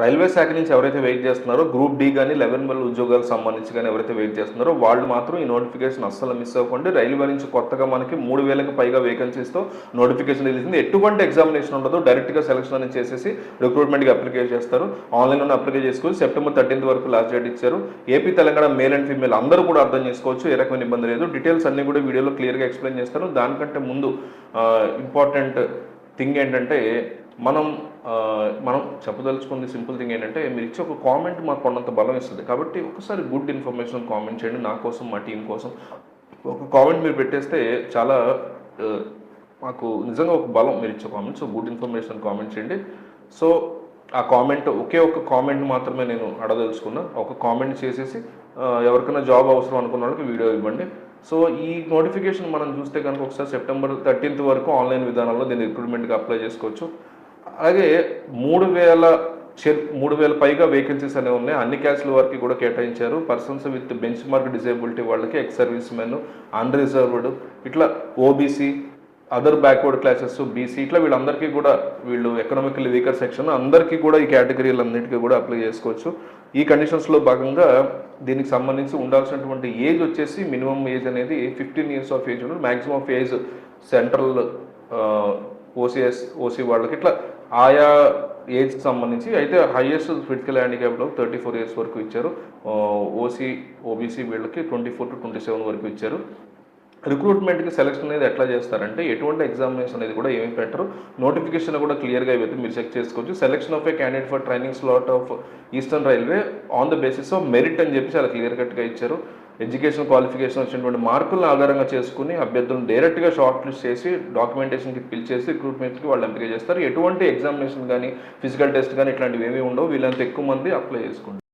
Railway శాఖ నుంచి ఎవరైతే వెయిట్ చేస్తున్నారో గ్రూప్ డి కానీ లెవెన్ మెల్ ఉద్యోగాలకు సంబంధించి కానీ ఎవరైతే వెయిట్ చేస్తున్నారో వాళ్ళు మాత్రం ఈ నోటిఫికేషన్ అస్సలు మిస్ అవ్వకండి రైల్వే నుంచి కొత్తగా మనకి మూడు వేలకు పైగా వేకెన్సీస్తో నోటిఫికేషన్ తెలిసింది ఎటువంటి ఎగ్జామినేషన్ ఉండదు. డైరెక్ట్గా సెలక్షన్ అనేది చేసేసి రిక్రూట్మెంట్కి అప్లికే చేస్తారు ఆన్లైన్లో అప్లికే చేసుకోవచ్చు. సెప్టెంబర్ థర్టీన్త్ వరకు లాస్ట్ డేట్ ఇచ్చారు. AP Telangana male and female అందరూ కూడా అర్థం చేసుకోవచ్చు. ఏ రకమైన ఇబ్బంది లేదు. డీటెయిల్స్ అన్ని కూడా వీడియోలో క్లియర్గా ఎక్స్ప్లెయిన్ చేస్తారు. దానికంటే ముందు ఇంపార్టెంట్ థింగ్ ఏంటంటే మనం మనం చెప్పదలుచుకుంది సింపుల్ థింగ్ ఏంటంటే మీరు ఇచ్చే ఒక కామెంట్ మాకు కొండంత బలం ఇస్తుంది. కాబట్టి ఒకసారి గుడ్ ఇన్ఫర్మేషన్ కామెంట్ చేయండి నా కోసం మా టీం కోసం. ఒక కామెంట్ మీరు పెట్టేస్తే చాలా మాకు నిజంగా ఒక బలం మీరు ఇచ్చే comment. So good information comment చేయండి. సో ఆ కామెంట్ ఒకే ఒక కామెంట్ మాత్రమే నేను అడదలుచుకున్నా. ఒక కామెంట్ చేసేసి ఎవరికైనా జాబ్ అవసరం అనుకున్న వాళ్ళకి వీడియో ఇవ్వండి. సో ఈ నోటిఫికేషన్ మనం చూస్తే కనుక ఒకసారి సెప్టెంబర్ థర్టీన్త్ వరకు ఆన్లైన్ విధానంలో దీన్ని రిక్రూట్మెంట్కి అప్లై చేసుకోవచ్చు. అలాగే మూడు వేల మూడు వేల పైగా వేకెన్సీస్ అనేవి ఉన్నాయి. అన్ని క్యాస్ట్ల వారికి కూడా కేటాయించారు. Persons with bench mark disability వాళ్ళకి ఎక్స్ సర్వీస్ మెన్ అన్రిజర్వ్డ్ ఇట్లా OBC other backward classes BC ఇట్లా వీళ్ళందరికీ కూడా వీళ్ళు ఎకనామికల్ వీకర్ సెక్షన్ అందరికీ కూడా ఈ కేటగిరీలన్నిటికీ కూడా అప్లై చేసుకోవచ్చు. ఈ కండిషన్స్లో భాగంగా దీనికి సంబంధించి ఉండాల్సినటువంటి ఏజ్ వచ్చేసి మినిమం ఏజ్ అనేది ఫిఫ్టీన్ ఇయర్స్ ఆఫ్ ఏజ్ ఉండదు maximum of age central OCs OC వాళ్ళకి ఇట్లా ఆయా ఏజ్కి సంబంధించి అయితే హైయెస్ట్ ఫిజికల్ హ్యాండిక్యాప్లో థర్టీ ఫోర్ ఇయర్స్ వరకు ఇచ్చారు. ఓసీ ఓబీసీ వీళ్ళకి twenty four to twenty seven వరకు ఇచ్చారు. రిక్రూట్మెంట్కి సెలక్షన్ అనేది ఎట్లా చేస్తారంటే ఎటువంటి ఎగ్జామినేషన్ అనేది కూడా ఏమి పెట్టరు. నోటిఫికేషన్ కూడా క్లియర్గా ఇవైతే మీరు చెక్ చేసుకోవచ్చు. Selection of a candidate for training slot of Eastern Railway on the basis of merit అని చెప్పి చాలా క్లియర్ కట్గా ఇచ్చారు. ఎడ్యుకేషన్ క్వాలిఫికేషన్ వచ్చినటువంటి మార్కులను ఆధారంగా చేసుకుని అభ్యర్థులను డైరెక్ట్గా షార్ట్ లిస్ట్ చేసి డాక్యుమెంటేషన్కి పిలిచేసి రిక్రూట్మెంట్కి వాళ్ళు ఎంపిక చేస్తారు. ఎటువంటి ఎగ్జామినేషన్ కానీ ఫిజికల్ టెస్ట్ కానీ ఇట్లాంటివి ఏమీ ఉండవు. వీళ్ళంత ఎక్కువ మంది అప్లై చేసుకుంటారు